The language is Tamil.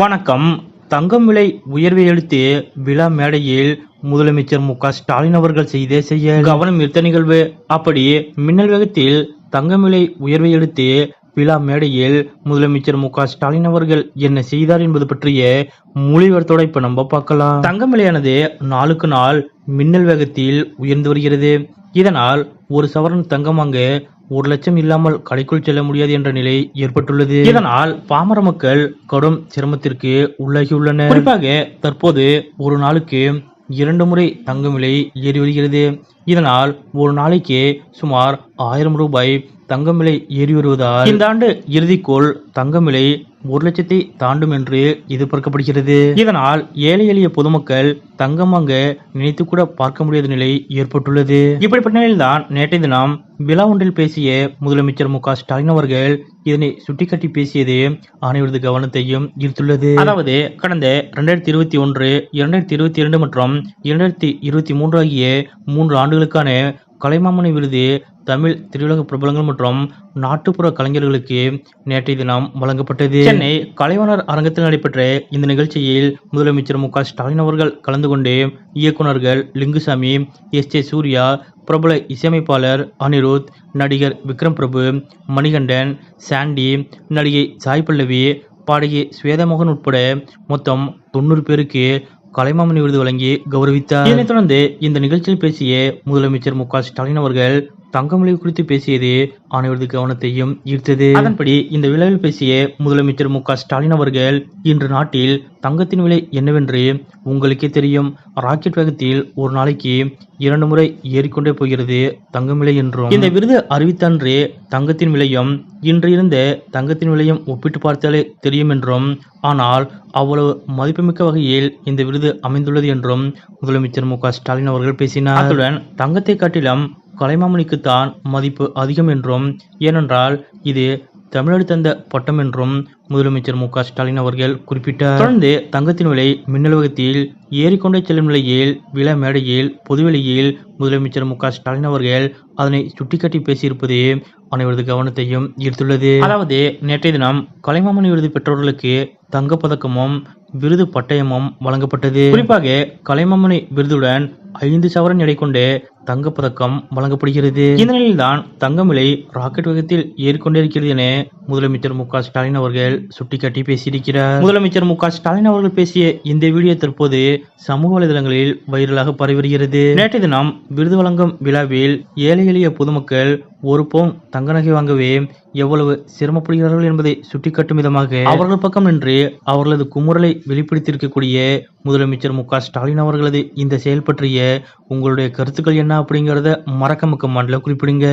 வணக்கம். தங்கம் விலை உயர்வை அடுத்து விழா மேடையில் முதலமைச்சர் மு ஸ்டாலின் அவர்கள் செய்த செய்ய கவனம் ஈர்த்த நிகழ்வு. அப்படி மின்னல் வேகத்தில் தங்கம் விலை உயர்வை அடுத்து விழா மேடையில் முதலமைச்சர் மு ஸ்டாலின் அவர்கள் என்ன செய்தார் என்பது பற்றிய மொழிவர்த்தோட இப்ப நம்ம பார்க்கலாம். தங்கம் விலையானது நாளுக்கு நாள் மின்னல் வேகத்தில் உயர்ந்து வருகிறது. இதனால் ஒரு சவரன் தங்கம் வாங்க ஒரு லட்சம் இல்லாமல் கடைக்குள் செல்ல முடியாது என்ற நிலை ஏற்பட்டுள்ளது. இதனால் பாமர மக்கள் கடும் சிரமத்திற்கு உள்ளாகியுள்ளனர். குறிப்பாக தற்போது ஒரு நாளுக்கு இரண்டு முறை தங்கும் விலை ஏறி வருகிறது. இதனால் ஒரு நாளைக்கு சுமார் ஆயிரம் ரூபாய் தங்கம் விலை ஏறி வருவதால் இந்த ஆண்டு இறுதிக்குள் தங்கம் விலை ஒரு லட்சத்தை தாண்டும் என்று எதிர்பார்க்கப்படுகிறது. இதனால் ஏழை எளிய பொதுமக்கள் தங்கம் வாங்க நினைத்து கூட பார்க்க முடியாத நிலை ஏற்பட்டுள்ளது. இப்படிப்பட்ட நிலையில்தான் நேற்றைய தினம் விழா ஒன்றில் பேசிய முதலமைச்சர் மு க ஸ்டாலின் அவர்கள் இதனை சுட்டிக்காட்டி பேசியது அனைவரது கவனத்தையும் ஈர்த்துள்ளது. அதாவது கடந்த இரண்டாயிரத்தி இருபத்தி ஒன்று இரண்டாயிரத்தி இருபத்தி இரண்டு மற்றும் இரண்டாயிரத்தி இருபத்தி மூன்று ஆகிய மூன்று ஆண்டுகளுக்கான கலைமாமணி விருது தமிழ் திரையுலக பிரபலங்கள் மற்றும் நாட்டுப்புற கலைஞர்களுக்கு நேற்றைய தினம் வழங்கப்பட்டது. சென்னை கலைவாணர் அரங்கத்தில் நடைபெற்ற இந்த நிகழ்ச்சியில் முதலமைச்சர் மு ஸ்டாலின் அவர்கள் கலந்து கொண்டு இயக்குனர்கள் லிங்குசாமி எஸ் ஜே சூர்யா பிரபல இசையமைப்பாளர் அனிருத் நடிகர் விக்ரம் பிரபு மணிகண்டன் சாண்டி நடிகை சாய் பல்லவி பாடகி சுவேதமோகன் உட்பட மொத்தம் தொண்ணூறு பேருக்கு கலைமாமணி விருது வழங்கி கௌரவித்தார். இதனைத் தொடர்ந்து இந்த நிகழ்ச்சியில் பேசிய முதலமைச்சர் மு ஸ்டாலின் அவர்கள் தங்கம் குறித்து பேசியது அனைவரது கவனத்தையும் ஈர்த்தது. அதன்படி இந்த விழாவில் பேசிய முதலமைச்சர் மு ஸ்டாலின் அவர்கள் இன்று நாட்டில் தங்கத்தின் விலை என்னவென்று உங்களுக்கே தெரியும். ராக்கெட் வேகத்தில் ஒரு நாளைக்கு இரண்டு முறை ஏறிக்கொண்டே போகிறது தங்கம் விலை என்றும். இந்த விருது அறிவித்தன்றே தங்கத்தின் விலையும் இன்று இருந்த தங்கத்தின் விலையும் ஒப்பிட்டு பார்த்தாலே தெரியும் என்றும். ஆனால் அவ்வளவு மதிப்புமிக்க வகையில் இந்த விருது அமைந்துள்ளது என்றும் முதலமைச்சர் மு ஸ்டாலின் அவர்கள் பேசினார். அத்துடன் தங்கத்தை காட்டிலும் கலைமாமணிக்குத்தான் மதிப்பு அதிகம் என்றும் ஏனென்றால் இது தமிழர் தந்த பட்டம் என்றும் முதலமைச்சர் மு க ஸ்டாலின் அவர்கள் குறிப்பிட்டார். தொடர்ந்து தங்கத்தின் விலை மின்னலுவகத்தில் ஏறிக்கொண்டே செல்லும் நிலையில் விழா மேடையில் பொதுவெளியில் முதலமைச்சர் மு க ஸ்டாலின் அவர்கள் அதனை சுட்டிக்காட்டி பேசியிருப்பது அனைவரது கவனத்தையும் ஈர்த்துள்ளது. அதாவது நேற்றைய தினம் கலைமாமணி விருது பெற்றவர்களுக்கு தங்கப்பதக்கமும் விருது பட்டயமும் வழங்கப்பட்டது. குறிப்பாக கலைமாமணி விருதுடன் ஐந்து சவரன் எடை கொண்டு தங்கப்பதக்கம் வழங்கப்படுகிறது. இந்த நிலையில்தான் தங்கம் விலை ராக்கெட் வேகத்தில் ஏறிக்கொண்டே இருக்கிறது என முதலமைச்சர் மு க ஸ்டாலின் அவர்கள் சுட்டிக்காட்டி பேசியிருக்கிறார். முதலமைச்சர் மு க ஸ்டாலின் அவர்கள் பேசிய இந்த வீடியோ தற்போது சமூக வலைதளங்களில் வைரலாக பரவி வருகிறது. நேற்றைய தினம் விருது வழங்கும் விழாவில் ஏழை எளிய பொதுமக்கள் ஒரு பவுன் தங்க நகை வாங்கவே எவ்வளவு சிரமப்படுகிறார்கள் என்பதை சுட்டிக்காட்டும் விதமாக அவர்கள் பக்கம் நின்று அவர்களது குமுறலை வெளிப்படுத்தியிருக்கக்கூடிய முதலமைச்சர் மு க ஸ்டாலின் அவர்களது இந்த செயல் பற்றிய உங்களுடைய கருத்துக்கள் என்ன அப்படிங்கிறத மறக்க மக்க குறிப்பிடுங்க.